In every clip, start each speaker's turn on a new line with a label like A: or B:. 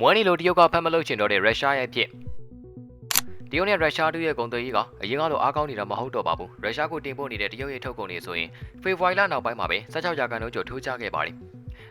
A: မွေးနေလို့တရုတ်ကဖမ်းမလို့ချင်တော့တဲ့ရုရှားရဲ့ဖြစ်တရုတ်နဲ့ရုရှားတို့ရဲ့ကုန်သွယ်ရေးကအရင်ကလိုအားကောင်းနေတာမဟုတ်တော့ပါဘူးရုရှားကိုတင်ပို့နေတဲ့တရုတ်ရဲ့ထုတ်ကုန်တွေဆိုရင်ဖေဖော်ဝါရီလနောက်ပိုင်းမှာပဲ16ရာခိုင်နှုန်းကျော်ထိုးကျခဲ့ပါတယ်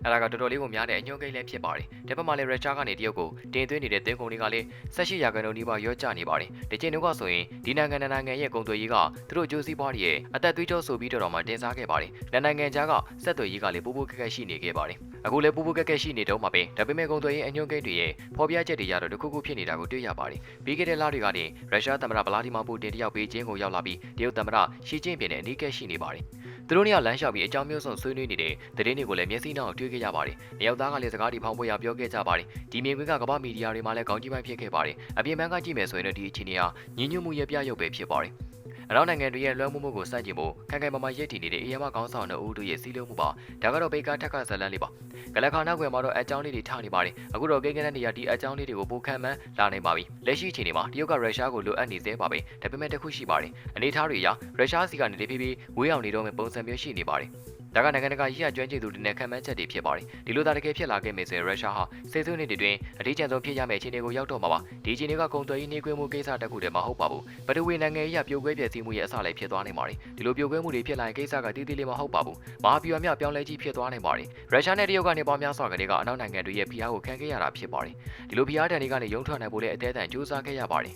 A: အဲ့ဒါကတော်တော်လေးကိုများတဲ့အညွှန်းကိန်းလည်းဖြစ်ပါတယ်။ဒီဘက်မှာလည်းရုရှားကနေတရုတ်ကိုတင်သွင်းနေတဲ့တင်ကုန်တွေကလည်း18ရာခိုင်နှုန်းနီးပါးရော့ကျနေပါတယ်။ဒီချိန်တုန်းကဆိုရင်ဒီနိုင်ငံနဲ့နိုင်ငံရဲ့ကုန်သွယ်ရေးကသူတို့အကျိုးစီးပွားတွေရဲ့အသက်သွေးကြောဆိုပြီးတော့မှတင်စားခဲ့ပါတယ်။နိုင်ငံနိုင်ငံကြားကဆက်သွယ်ရေးကလည်းပိုးပိုးခက်ခက်ရှိနေခဲ့ပါတယ်။အခုလည်းပိုးပိုးခက်ခက်ရှိနေတော့မှပဲဒါပေမဲ့ကုန်သွယ်ရေးအညွှန်းကိန်းတွေရဲ့ဖော်ပြချက်တွေရတော့တခုခုဖြစ်နေတာကိုတွေ့ရပါတယ်။ပြီးခဲ့တဲ့လတွေကနေရုရှားသမ္မတဗလာဒီမာပူတင်တယောက်ပေးချင်းကိုရောက်လာပြီးတရုတ်သမ္မတရှီကျင့်ပင်နဲ့အနီးကပ်ရှိနေပါတယ်။ သူတို့နှစ်ယောက်လမ်းလျှောက်ပြီးအကြောင်းမျိုးစုံဆွေးနွေးနေတဲ့သတင်းတွေကိုလည်းမျက်စိနောက်တွေ့ခဲ့ရပါတယ်။မြောက်သားကလည်းစကားဒီဖောင်ပွဲရပြောခဲ့ကြပါတယ်။ဒီမြေခွင်းကကမ္ဘာမီဒီယာတွေမှာလည်းခေါင်းကြီးပိုင်းဖြစ်ခဲ့ပါတယ်။အပြင်ပန်းကကြည့်မယ်ဆိုရင်တော့ဒီအခြေအနေဟာညဉ့်ညွတ်မှုရဲ့ပြရုပ်ပဲဖြစ်ပါတယ်။ အနောက်နိုင်ငံတွေရဲ့လွှမ်းမိုးမှုကိုစတင်ဖို့ခိုင်ခိုင်မာမာရည်တည်နေတဲ့အေယမကောင်းဆောင်တဲ့ဦးတို့ရဲ့စီးလုံးမှုပါဒါကတော့ဘေကာထက်ကဇလန်လေးပါကလခါနောက်ွယ်မှာတော့အကြောင်းလေးတွေထားနေပါတယ်အခုတော့ကိန်းကနက်နေရဒီအကြောင်းလေးတွေကိုပိုခံမှန်းလာနေပါပြီလက်ရှိအချိန်ဒီမှာတရုတ်ကရုရှားကိုလိုအပ်နေသေးပါပဲဒါပေမဲ့တစ်ခုရှိပါတယ်အနေထားတွေအရရုရှားစီကနေတဖြည်းဖြည်းဝေးအောင်နေတော့မယ့်ပုံစံမျိုးရှိနေပါတယ် ဒါကနိုင်ငံတကာရည်ရကျွမ်းကျင်သူတွေနဲ့ခံမှန်းချက်တွေဖြစ်ပါတယ်ဒီလိုသာတကယ်ဖြစ်လာခဲ့မယ်ဆိုရင်ရုရှားဟာစေစုနှစ်တွေတွင်အထူးကျန်ဆုံးဖြစ်ရမယ့်အခြေအနေကိုရောက်တော့မှာပါဒီအခြေအနေကကုန်သွယ်ရေးနှိကွေးမှုကိစ္စတစ်ခုတည်းမဟုတ်ပါဘူးပထဝီနိုင်ငံရေးပြိုကွဲပြည့်စည်မှုရဲ့အစလည်းဖြစ်သွားနိုင်ပါတယ်ဒီလိုပြိုကွဲမှုတွေဖြစ်လာရင်ကိစ္စကတည်တည်လေးမဟုတ်ပါဘူးမဟာဗျူဟာမြောက်ပြောင်းလဲကြီးဖြစ်သွားနိုင်ပါတယ်ရုရှားနဲ့တရုတ်ကနေပေါင်းများစွာကလေးကအနောက်နိုင်ငံတွေရဲ့ဖိအားကိုခံခဲ့ရတာဖြစ်ပါတယ်ဒီလိုဖိအားတန်တွေကနေရုံထွက်နိုင်ဖို့လည်းအသေးအံကြိုးစားခဲ့ရပါတယ်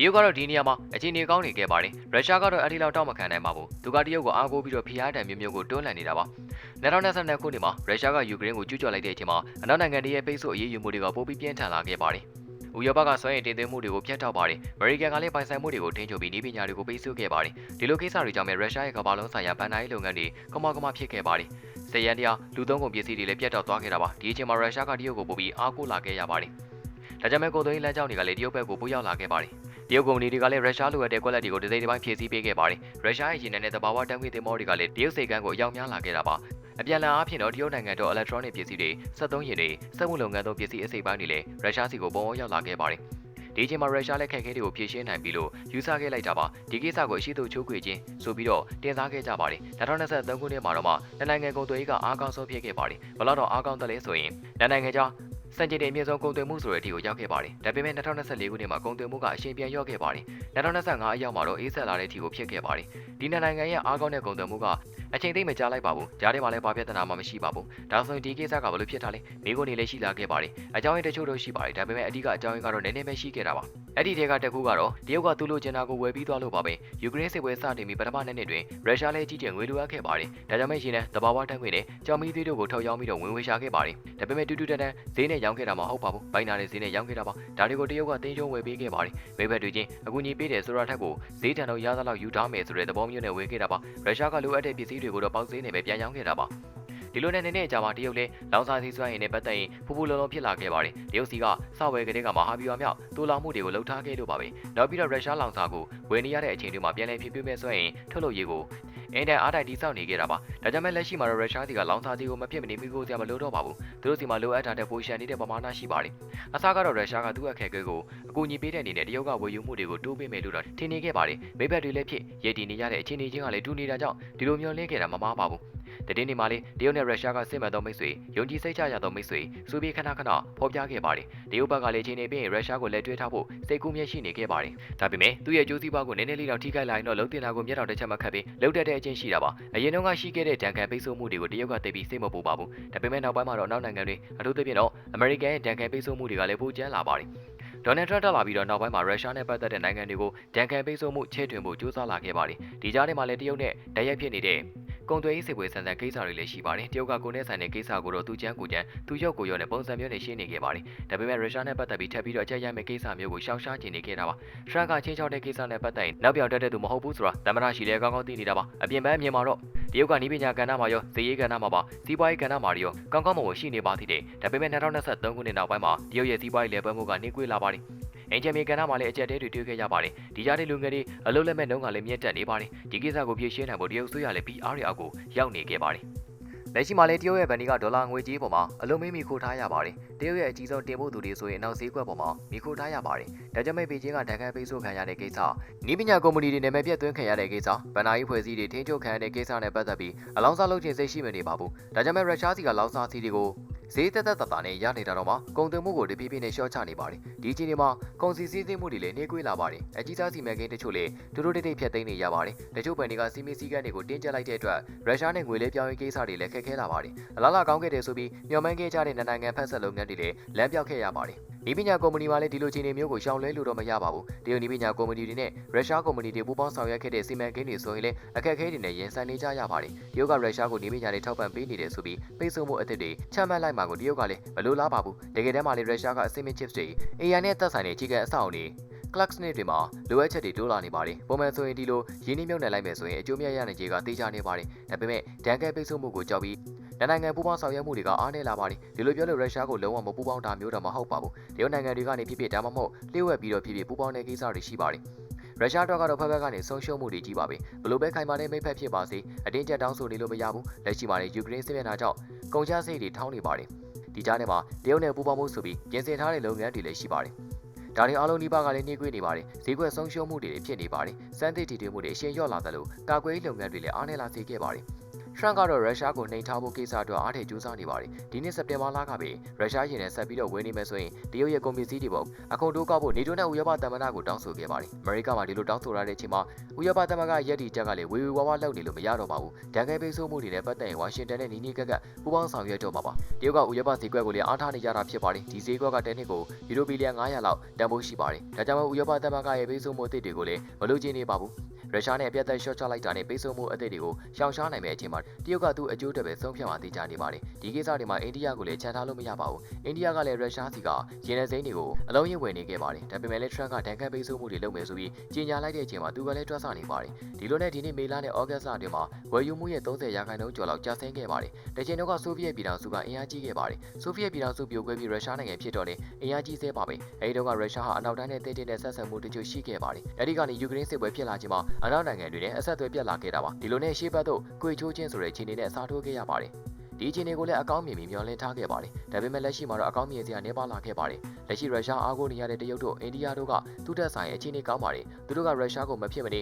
A: တရုတ်ကတော့ဒီနေရာမှာအခြေအနေကောင်းနေခဲ့ပါတယ်ရုရှားကတော့အဲ့ဒီလောက်တောက်မခံနိုင်ပါဘူးသူကတရုတ်ကိုအားကိုးပြီးတော့ဖိအားတန်မျိုးမျိုးကိုတွန်းလှန်နေတာပါ2022ခုနှစ်မှာရုရှားကယူကရိန်းကိုကျူးကျော်လိုက်တဲ့အချိန်မှာအနောက်နိုင်ငံတွေရဲ့ပိတ်ဆို့အရေးယူမှုတွေကပိုပြီးပြင်းထန်လာခဲ့ပါတယ်။ဥရောပကစွမ်းရည်တင်သွင်းမှုတွေကိုဖျက်ထောက်ပါတယ်။အမေရိကန်ကလည်းပိုင်ဆိုင်မှုတွေကိုထိန်းချုပ်ပြီးနည်းပညာတွေကိုပိတ်ဆို့ခဲ့ပါတယ်။ဒီလိုကိစ္စတွေကြောင့်ပဲရုရှားရဲ့ကမ္ဘာလုံးဆိုင်ရာဗန်နာရေးလုပ်ငန်းတွေကမောက်ကမဖြစ်ခဲ့ပါတယ်။စရန်တရားလူသုံးကုန်ပစ္စည်းတွေလည်းပြတ်တောက်သွားခဲ့တာပါ။ဒီအချိန်မှာရုရှားကတရုတ်ကိုပို့ပြီးအားကိုးလာခဲ့ရပါတယ်။ဒါကြောင့်မဲ့ကုန်သွယ်ရေးလမ်းကြောင်းတွေကလည်းတရုတ်ဘက်ကိုပို့ရောက်လာခဲ့ပါတယ်။ တရုတ်ကုမ္ပဏီတွေကလည်းရုရှားလိုအပ်တဲ့ကွက်လက်တွေကိုတစ်စိတ်တစ်ပိုင်းဖြည့်ဆည်းပေးခဲ့ပါတယ်။ရုရှားရဲ့ရင်းနှီးတဲ့သဘာဝတန်းခွေသင်္ဘောတွေကလည်းတရုတ်စိတ်ကမ်းကိုရောက်များလာခဲ့တာပါ။အပြန်အလှန်အားဖြင့်တော့တရုတ်နိုင်ငံတော် electronic ပစ္စည်းတွေစက်သုံးရည်တွေစက်မှုလုပ်ငန်းသုံးပစ္စည်းအစိတ်ပိုင်းတွေလည်းရုရှားစီကိုပုံအောင်ရောက်လာခဲ့ပါတယ်။ဒီအချိန်မှာရုရှားလက်ခက်ခဲတွေကိုဖြည့်ရှင်းနိုင်ပြီလို့ယူဆခဲ့လိုက်တာပါဒီကိစ္စကိုအရှိတုချိုးခွေခြင်းဆိုပြီးတော့တင်စားခဲ့ကြပါတယ်2023ခုနှစ်မှာတော့မှနိုင်ငံကုန်သွယ်ရေးကအားကောင်းဆုံးဖြစ်ခဲ့ပါတယ်ဘလောက်တော့အားကောင်းတယ်လဲဆိုရင်နိုင်ငံခြား စံချိန်တင်အမြင့်ဆုံးကုန်သွယ်မှုဆိုတဲ့အထိကိုရောက်ခဲ့ပါတယ်။ဒါပေမဲ့2024ခုနှစ်မှာကုန်သွယ်မှုကအရှင်ပြန်ရော့ခဲ့ပါတယ်။2025အရောက်မှာတော့အေးဆက်လာတဲ့အထိကိုဖြစ်ခဲ့ပါတယ်။ဒီနိုင်ငံရဲ့အားကောင်းတဲ့ကုန်သွယ်မှုကအချိန်သိမ့်မကြားလိုက်ပါဘူး။ကြားထဲမှာလည်းဘာပြဿနာမှမရှိပါဘူး။ဒါဆိုရင်ဒီကိစ္စကဘယ်လိုဖြစ်တာလဲ။မိကုန်နေလည်းရှိလာခဲ့ပါတယ်။အကြောင်းရင်းတချို့တော့ရှိပါတယ်။ဒါပေမဲ့အဓိကအကြောင်းရင်းကတော့နည်းနည်းပဲရှိခဲ့တာပါ။အဲ့ဒီထဲကတစ်ခုကတော့တရုတ်ကသူ့လိုချင်တာကိုဝယ်ပြီးသွားလို့ပါပဲ။ယူကရိန်းစစ်ပွဲစတင်ပြီးပထမနှစ်နှစ်တွင်ရုရှားလည်းကြီးကျယ်ငွေလိုအပ်ခဲ့ပါတယ်။ဒါကြောင့်မရှိနဲ့တဘာဝတန်းခွေနဲ့ကြောင်မီးသွေးတို့ကိုထုတ်ရောင်းပြီးတော့ဝင်ဝေရှာခဲ့ပါတယ်။ဒါပေမဲ့တူတူတန်တန်ဈေးနဲ့ရောင်းခဲ့တာမဟုတ်ပါဘူး။ဘိုင်နာတဲ့ဈေးနဲ့ရောင်းခဲ့တာပါ။ဒါတွေကိုတရုတ်ကတင်းကျုံဝယ်ပေးခဲ့ပါတယ်။မိဘတွေချင်းအကူအညီပေးတယ်ဆိုတာထက်ကိုဈေးတန်တော့ရသလောက်ယူထားမယ်ဆိုတဲ့သဘောမျိုးနဲ့ဝယ်ခဲ့တာပါ။ရုရှားကလိုအပ်တဲ့ပစ္စည်းတွေကိုတော့ပေါက်ဈေးနဲ့ပဲပြန်ရောင်းခဲ့တာပါ။ဒီလိုနဲ့နေနေကြမှာတရုတ်လည်းလောင်စာစီစွမ်းရည်နဲ့ပတ်သက်ရင်ဖူဖူလုံးလုံးဖြစ်လာခဲ့ပါတယ်တရုတ်စီကစဝယ်ကလေးကမဟာဗျူဟာမြောက်တူလောင်မှုတွေကိုလှုပ်ထားခဲ့လို့ပါပဲနောက်ပြီးတော့ရုရှားလောင်စာကိုဝယ်နေရတဲ့အချိန်တွေမှာပြန်လည်ဖြစ်ပြမဲ့ဆိုရင်ထုတ်လုပ်ရေးကို အင်တန်အားတိုက်တိစောက်နေခဲ့တာပါဒါကြောင့်မဲ့လက်ရှိမှာတော့ရုရှားစီကလောင်စာစီကိုမဖြစ်မနေမိကိုစရာမလိုတော့ပါဘူးသူတို့စီမှာလိုအပ်တာတဲ့ပိုရှန်နေတဲ့ပမာဏရှိပါတယ်အစားကတော့ရုရှားကသူ့အခက်အခဲကိုအကူအညီပေးတဲ့အနေနဲ့တရုတ်ကဝယ်ယူမှုတွေကိုတိုးပေးမယ်လို့တော့ထင်နေခဲ့ပါတယ်မိဘတွေလည်းဖြစ်ရည်တည်နေရတဲ့အခြေအနေချင်းကလည်းတူနေတာကြောင့်ဒီလိုမျိုးလင်းခဲ့တာမမားပါဘူး တည်င်းနေမှာလေတရုတ်နဲ့ရုရှားကစစ်မှန်သောမိတ်ဆွေယုံကြည်စိတ်ချရသောမိတ်ဆွေစူပြီးခဏခဏဖော်ပြခဲ့ပါတယ်တရုတ်ဘက်ကလည်းချိန်နေပြီးရုရှားကိုလက်တွဲထားဖို့စိတ်ကူးမျက်ရှိနေခဲ့ပါတယ်ဒါပေမဲ့သူ့ရဲ့ကြိုးစည်းပွားကိုနည်းနည်းလေးတော့ထိခိုက်လာရင်တော့လုံးတင်တာကိုမျက်တောင်တစ်ချက်မှခတ်ပြီးလှုပ်တက်တဲ့အချင်းရှိတာပါအရင်တုန်းကရှိခဲ့တဲ့ဒဏ်ခံပိတ်ဆို့မှုတွေကိုတရုတ်ကသိပြီးစိတ်မပူပါဘူးဒါပေမဲ့နောက်ပိုင်းမှာတော့နောက်နိုင်ငံတွေအထူးသဖြင့်တော့အမေရိကန်ရဲ့ဒဏ်ခံပိတ်ဆို့မှုတွေကလည်းပိုကျန်းလာပါတယ်ဒေါ်နယ်ထရန့်တက်လာပြီးတော့နောက်ပိုင်းမှာရုရှားနဲ့ပတ်သက်တဲ့နိုင်ငံတွေကိုဒဏ်ခံပိတ်ဆို့မှုချဲ့ထွင်ဖို့ကြိုးစားလာခဲ့ပါတယ်။ဒီကြားထဲမှာလည်းတရုတ်နဲ့တရက်ဖြစ်နေတဲ့ ကုန်သွယ်ရေးစစ်ပွဲဆန်ဆန်ကိစ္စတွေလည်းရှိပါတယ်။တရုတ်ကကိုနဲ့ဆိုင်တဲ့ကိစ္စကိုတော့သူချမ်းကိုချမ်းသူရုပ်ကိုရုပ်နဲ့ပုံစံမျိုးနဲ့ရှင်းနေခဲ့ပါတယ်။ဒါပေမဲ့ရုရှားနဲ့ပတ်သက်ပြီးထပ်ပြီးတော့အကြက်ရမယ့်ကိစ္စမျိုးကိုရှောင်ရှားကျင်နေခဲ့တာပါ။ထရန့်ကချင်းချောက်တဲ့ကိစ္စနဲ့ပတ်သက်ရင်နောက်ပြောင်တက်တဲ့သူမဟုတ်ဘူးဆိုတာသမ္မတရှိလဲကောင်းကောင်းသိနေတာပါ။အပြင်ပန်းအမြင်မှာတော့တရုတ်ကနီးပညာကဏ္ဍမှာရောဇေယျကဏ္ဍမှာပါစီးပွားရေးကဏ္ဍမှာရောကောင်းကောင်းမွန်မွန်ရှိနေပါသေးတယ်။ဒါပေမဲ့2023ခုနှစ်နောက်ပိုင်းမှာတရုတ်ရဲ့စီးပွားရေးလည်ပတ်မှုကနှေးကွေးလာပါတယ်။ အင်ဂျင်မီကန်နာမှာလည်းအကြက်တဲတွေတွေ့ခဲ့ရပါတယ်ဒီကြားတဲ့လူငယ်တွေအလုံးလက်မဲ့နှုန်းကလည်းမြင့်တက်နေပါတယ်ဒီကိစ္စကိုဖြေရှင်းနိုင်ဖို့တရုတ်ဆွေးရလည်း PR တွေအောက်ကိုရောက်နေခဲ့ပါတယ်လက်ရှိမှာလည်းတရုတ်ရဲ့ဗန်ဒီကဒေါ်လာငွေကြေးပေါ်မှာအလုံးမင်းမီခိုထားရပါတယ်တရုတ်ရဲ့အကြီးဆုံးတင်ပို့သူတွေဆိုရင်နောက်ဈေးကွက်ပေါ်မှာမီခိုထားရပါတယ်ဒါကြောင့်မဲ့ပေကျင်းကတန်ခမ်းပိတ်ဆို့ခံရတဲ့ကိစ္စနီးပညာကုမ္ပဏီတွေနာမည်ပြတ်သွင်းခံရတဲ့ကိစ္စဗန်နာရေးဖွဲ့စည်းတွေထိန်းချုပ်ခံရတဲ့ကိစ္စနဲ့ပတ်သက်ပြီးအလောင်းစားလုပ်ခြင်းစိတ်ရှိမနေပါဘူးဒါကြောင့်မဲ့ရုရှားစီကလောင်းစားစီတွေကို ဈေးသက်သက်သာသာနဲ့ရနေတာတော့မှကုန်သွယ်မှုကိုတပြေးပြေးနဲ့ရှော့ချနေပါတယ်ဒီအချိန်ဒီမှာကုန်စည်စည်းစိမ်မှုတွေလည်းနှေးကွေးလာပါတယ်အကြီးစားစီမံကိန်းတချို့လည်းဒုတို့တိတ်တိတ်ဖြတ်သိမ်းနေရပါတယ်တချို့ဘဏ်တွေကစီမီစည်းကမ်းတွေကိုတင်းကျပ်လိုက်တဲ့အတွက်ရုရှားနဲ့ငွေလဲပြောင်းရေးကိစ္စတွေလည်းခက်ခဲလာပါတယ်အလားလာကောင်းခဲ့တယ်ဆိုပြီးမျှော်မှန်းခဲ့ကြတဲ့နိုင်ငံဖက်ဆက်လုပ်ငန်းတွေလည်းလမ်းပြောက်ခဲ့ရပါတယ် ဒီပညာကုမ္ပဏီမှလည်းဒီလိုခြေအနေမျိုးကိုရှောင်လွဲလို့တော့မရပါဘူးတရုတ်ဒီပညာကုမ္ပဏီတွေနဲ့ရုရှားကုမ္ပဏီတွေပူးပေါင်းဆောင်ရွက်ခဲ့တဲ့စီမံကိန်းတွေဆိုရင်လည်းအခက်အခဲတွေနဲ့ရင်ဆိုင်နေကြရပါတယ်တရုတ်ကရုရှားကိုဒီပညာတွေထောက်ပံ့ပေးနေတယ်ဆိုပြီးပိတ်ဆို့မှုအသစ်တွေချမှတ်လိုက်မှာကိုတရုတ်ကလည်းမလိုလားပါဘူးတကယ်တမ်းမှာလည်းရုရှားကအစိမ့်မြင့် chips တွေ AI နဲ့သက်ဆိုင်တဲ့အခြေခံအဆောက်အအုံတွေ Clarks နဲ့တွေမှာလိုအပ်ချက်တွေတိုးလာနေပါတယ်။ပုံမှန်ဆိုရင်ဒီလိုရင်းနှီးမြှုပ်နှံလိုက်မယ်ဆိုရင်အကျိုးမြတ်ရနိုင်ခြေကတေးချနေပါတယ်။ဒါပေမဲ့ဒဏ်ကဲပိတ်ဆို့မှုကိုကြောက်ပြီး နိုင်ငံပူးပေါင်းဆောင်ရွက်မှုတွေကအားနည်းလာပါတယ်။ဒီလိုပြောလို့ရုရှားကိုလုံးဝမပူးပေါင်းတာမျိုးတော့မဟုတ်ပါဘူး။တရုတ်နိုင်ငံတွေကနေဖြစ်ဖြစ်ဒါမှမဟုတ်လျှို့ဝှက်ပြီးတော့ဖြစ်ဖြစ်ပူးပေါင်းတဲ့ကိစ္စတွေရှိပါတယ်။ရုရှားတော့ကတော့ဖက်ဖက်ကနေဆုံးရှုံးမှုတွေကြီးပါပဲဘလို့ပဲခိုင်မာတဲ့မိဖက်ဖြစ်ပါစေအတင်းကျပ်တောင်းဆိုနေလို့မရဘူးလက်ရှိမှာလည်းယူကရိန်းစစ်မျက်နှာကြောင့်ကုန်ကျစရိတ်တွေထောင်းနေပါတယ်ဒီကြားထဲမှာတရုတ်နဲ့ပူးပေါင်းမှုဆိုပြီးပြင်ဆင်ထားတဲ့လုပ်ငန်းတွေလည်းရှိပါတယ်ဒါတွေအားလုံးဒီပါကလည်းနှိကွေးနေပါတယ်ဈေးကွက်ဆုံးရှုံးမှုတွေဖြစ်နေပါတယ်စမ်းသစ်တည်တည်မှုတွေအရှင်လျော့လာသလိုကာကွယ်ရေးလုပ်ငန်းတွေလည်းအားနည်းလာစေခဲ့ပါတယ် ထရန့်ကတော့ရုရှားကိုနှိမ်ထားဖို့ကိစ္စအတွက်အားထည့်ကြိုးစားနေပါတယ်။ဒီနှစ်စက်တင်ဘာလကပဲရုရှားရင်နဲ့ဆက်ပြီးတော့ဝယ်နေမယ်ဆိုရင်တရုတ်ရဲ့ကုန်ပစ္စည်းတွေပေါ့အခုတိုးကောက်ဖို့နေတိုးနဲ့ဥရောပသမ္မတကိုတောင်းဆိုခဲ့ပါတယ်။အမေရိကမှာဒီလိုတောင်းဆိုရတဲ့အချိန်မှာဥရောပသမ္မတရက်တီချက်ကလည်းဝေဝေဝါးဝါလောက်နေလို့မရတော့ပါဘူး။ဒဏ်ကဲပိတ်ဆို့မှုတွေနဲ့ပတ်သက်ရင်ဝါရှင်တန်နဲ့နီးနီးကပ်ကပ်ပူးပေါင်းဆောင်ရွက်တော့မှာပါ။တရုတ်ကဥရောပဈေးကွက်ကိုလည်းအားထားနေကြတာဖြစ်ပါတယ်။ဒီဈေးကွက်ကတစ်နှစ်ကိုယူရိုဘီလီယံ900လောက်တန်ဖိုးရှိပါတယ်။ဒါကြောင့်ဥရောပသမ္မတရဲ့ပိတ်ဆို့မှုအသစ်တွေကိုလည်းမလိုချင်နေပါဘူး။ ရုရှားနဲ့အပြတ်သက်ရှော့ချလိုက်တာနဲ့ပိတ်ဆို့မှုအသစ်တွေကိုရှောင်ရှားနိုင်မယ့်အချိန်မှာတရုတ်ကသူ့အကျိုးတက်ပဲဆုံးဖြတ်မှသိကြနေပါတယ်ဒီကိစ္စတွေမှာအိန္ဒိယကိုလည်းချန်ထားလို့မရပါဘူးအိန္ဒိယကလည်းရုရှားစီကရင်းနှီးစိမ်းတွေကိုအလုံးရင်ဝင်နေခဲ့ပါတယ်ဒါပေမဲ့လည်းထရန့်ကဒဏ်ခတ်ပိတ်ဆို့မှုတွေလုပ်မယ်ဆိုပြီးကြေညာလိုက်တဲ့အချိန်မှာသူကလည်းတွက်ဆနေပါတယ်ဒီလိုနဲ့ဒီနေ့မေလနဲ့ဩဂတ်စ်လအတွင်းမှာဝယ်ယူမှုရဲ့30ရာခိုင်နှုန်းကျော်လောက်ကျဆင်းခဲ့ပါတယ်တချိန်တော့ကဆိုဗီယက်ပြည်ထောင်စုကအင်အားကြီးခဲ့ပါတယ်ဆိုဗီယက်ပြည်ထောင်စုပြိုကွဲပြီးရုရှားနိုင်ငံဖြစ်တော့လေအင်အားကြီးသေးပါပဲအဲဒီတော့ကရုရှားဟာအနောက်တိုင်းနဲ့တင်းတင်းနဲ့ဆက်ဆံမှုတချို့ရှိခဲ့ပါတယ်အဲဒီကနေယူကရိန်းစစ်ပွဲဖြစ်လာခြင်းမှာအနောက်နိုင်ငံတွေနဲ့အဆက်အသွယ်ပြတ်လာခဲ့တာပါဒီလိုနဲ့ရှေ့ဘက်သို့ကြွေချိုးခြင်းဆိုတဲ့ခြေအနေနဲ့အစားထိုးခဲ့ရပါတယ်ဒီအခြေအနေကိုလည်းအကောင်းမြင်ပြီးမျှော်လင့်ထားခဲ့ပါတယ်။ဒါပေမဲ့လက်ရှိမှာတော့အကောင်းမြင်စရာနေပါလာခဲ့ပါတယ်။လက်ရှိရုရှားအားကိုးနေရတဲ့တရုတ်တို့အိန္ဒိယတို့ကသူတက်ဆိုင်အခြေအနေကောင်းပါတယ်။သူတို့ကရုရှားကိုမဖြစ်မနေ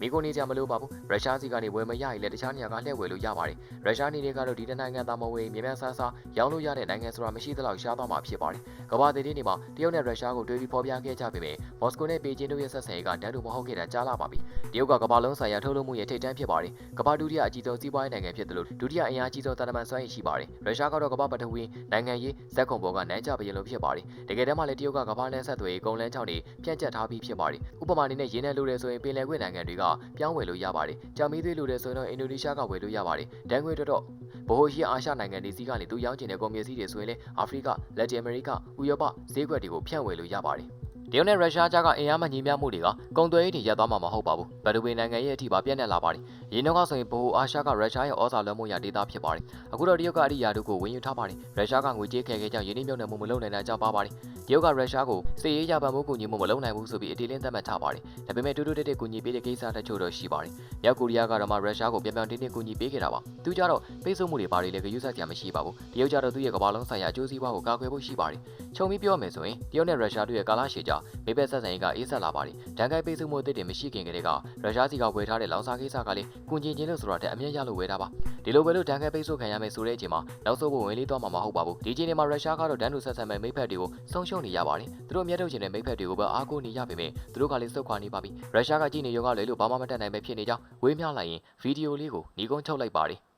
A: မိကိုနေကြမလို့ပါဘူးရုရှားစီကနေဝယ်မရရင်လည်းတခြားနေရာကလှည့်ဝယ်လို့ရပါတယ်ရုရှားနေတွေကတော့ဒီတနိုင်ငံသားမဝယ်မြေမြန်ဆန်းဆာရောင်းလို့ရတဲ့နိုင်ငံဆိုတာမရှိသလောက်ရှားသွားမှာဖြစ်ပါတယ်ကမ္ဘာတည်တင်းတွေမှာတရုတ်နဲ့ရုရှားကိုတွဲပြီးဖော်ပြခဲ့ကြပေမဲ့မော်စကိုနဲ့ပေကျင်းတို့ရဲ့ဆက်ဆံရေးကတန်းတူမဟုတ်ခဲ့တာကြားလာပါပြီတရုတ်ကကမ္ဘာလုံးဆိုင်ရာထုတ်လုပ်မှုရဲ့ထိပ်တန်းဖြစ်ပါတယ်ကမ္ဘာဒုတိယအကြီးဆုံးစီးပွားရေးနိုင်ငံဖြစ်တယ်လို့ဒုတိယအင်အားကြီးဆုံးတာဝန်စွမ်းရည်ရှိပါတယ်ရုရှားကတော့ကမ္ဘာပထဝီနိုင်ငံရေးဇက်ခုံပေါ်ကနန်းချပရင်လို့ဖြစ်ပါတယ်တကယ်တမ်းမှလည်းတရုတ်ကကမ္ဘာလမ်းဆက်သွယ်ရေးကုန်လမ်းချောင်းတွေဖြန့်ကျက်ထားပြီးဖြစ်ပါတယ်ဥပမာအနေနဲ့ရင်းနှီးလို့ရဲဆိုရင်ပင်လယ်ကွေ့နိုင်ငံတွေကပြောင်းဝယ်လို့ရပါတယ်။ကြောင်မီးသွေးလိုတဲ့ဆိုရင်တော့အင်ဒိုနီးရှားကဝယ်လို့ရပါတယ်။ဒန်ငွေတော့တော့ဘိုဟိုရှိအာရှနိုင်ငံတွေစီးကနေသူရောင်းချင်တဲ့ကုန်ပစ္စည်းတွေဆိုရင်လည်းအာဖရိက၊လက်တင်အမေရိက၊ဥရောပဈေးကွက်တွေကိုဖြန့်ဝယ်လို့ရပါတယ်။ တရုတ်နဲ့ရုရှားကြားကအင်အားမညီမျှမှုတွေကကုန်သွယ်ရေးတွေရပ်သွားမှာမဟုတ်ပါဘူး။ဘယ်လိုပဲနိုင်ငံရဲ့အထိပါပြန့်နှံ့လာပါတယ်။ရင်းနှောင်းကဆိုရင်ဘိုဟိုအာရှကရုရှားရဲ့ဩဇာလွှမ်းမိုးရာဒေသဖြစ်ပါတယ်။အခုတော့တရုတ်ကအရိယာတို့ကိုဝင်ယူထားပါတယ်။ရုရှားကငွေကြေးခဲခဲကြောင့်ရင်းနှီးမြှုပ်နှံမှုမလုပ်နိုင်တာကြောင့်ပါပါတယ်။တရုတ်ကရုရှားကိုစစ်ရေးရပံမှုကူညီမှုမလုပ်နိုင်ဘူးဆိုပြီးအတီလင်းသတ်မှတ်ထားပါတယ်။ဒါပေမဲ့တူတူတက်တက်ကူညီပေးတဲ့ကိစ္စတချို့တော့ရှိပါတယ်။မြောက်ကိုရီးယားကတော့မှရုရှားကိုပြန်ပြန်တင်းတင်းကူညီပေးခဲ့တာပါ။သူကြတော့ပိတ်ဆို့မှုတွေဘာတွေလဲဂရုစိုက်ကြမရှိပါဘူး။တရုတ်ကြတော့သူ့ရဲ့ကမ္ဘာလုံးဆိုင်ရာအကျိုးစီးပွားကိုကာကွယ်ဖို့ရှိပါတယ်။ခြုံပြီးပြောမယ်ဆိုရင်တရုတ်နဲ့ရုရှားတို့ရဲ့ကာလရှည်ကြာမိဘဆက်ဆံရေးကအေးဆက်လာပါတယ်။ဒဏ်ကိုက်ပိတ်ဆို့မှုအသစ်တွေမရှိခင်ကတည်းကရုရှားစီကဝယ်ထားတဲ့လောင်စာကိစ္စကလည်းကုင်ကျင်ချင်းလို့ဆိုတာတဲ့အမြတ်ရလို့ဝယ်တာပါ။ဒီလိုပဲလို့ဒဏ်ကိုက်ပိတ်ဆို့ခံရမယ်ဆိုတဲ့အချိန်မှာနောက်ဆုံးဖို့ဝင်လေးသွားမှာမဟုတ်ပါဘူး။ဒီချိန်မှာရုရှားကတော့ဒဏ်လူဆက်ဆံမဲ့မိဖက်တွေကိုဆုံးရှုံးနေရပါတယ်။သူတို့အမျက်ထုတ်ချင်တဲ့မိဖက်တွေကိုပဲအားကိုးနေရပေမဲ့သူတို့ကလည်းစုတ်ခွာနေပါပြီ။ရုရှားကကြည့်နေရောကလည်းလို့ဘာမှမတတ်နိုင်ပဲဖြစ်နေကြောင်းဝေးမျှလိုက်ရင်ဗီဒီယိုလေးကိုညီကုန်းထုတ်လိုက်ပါတယ်။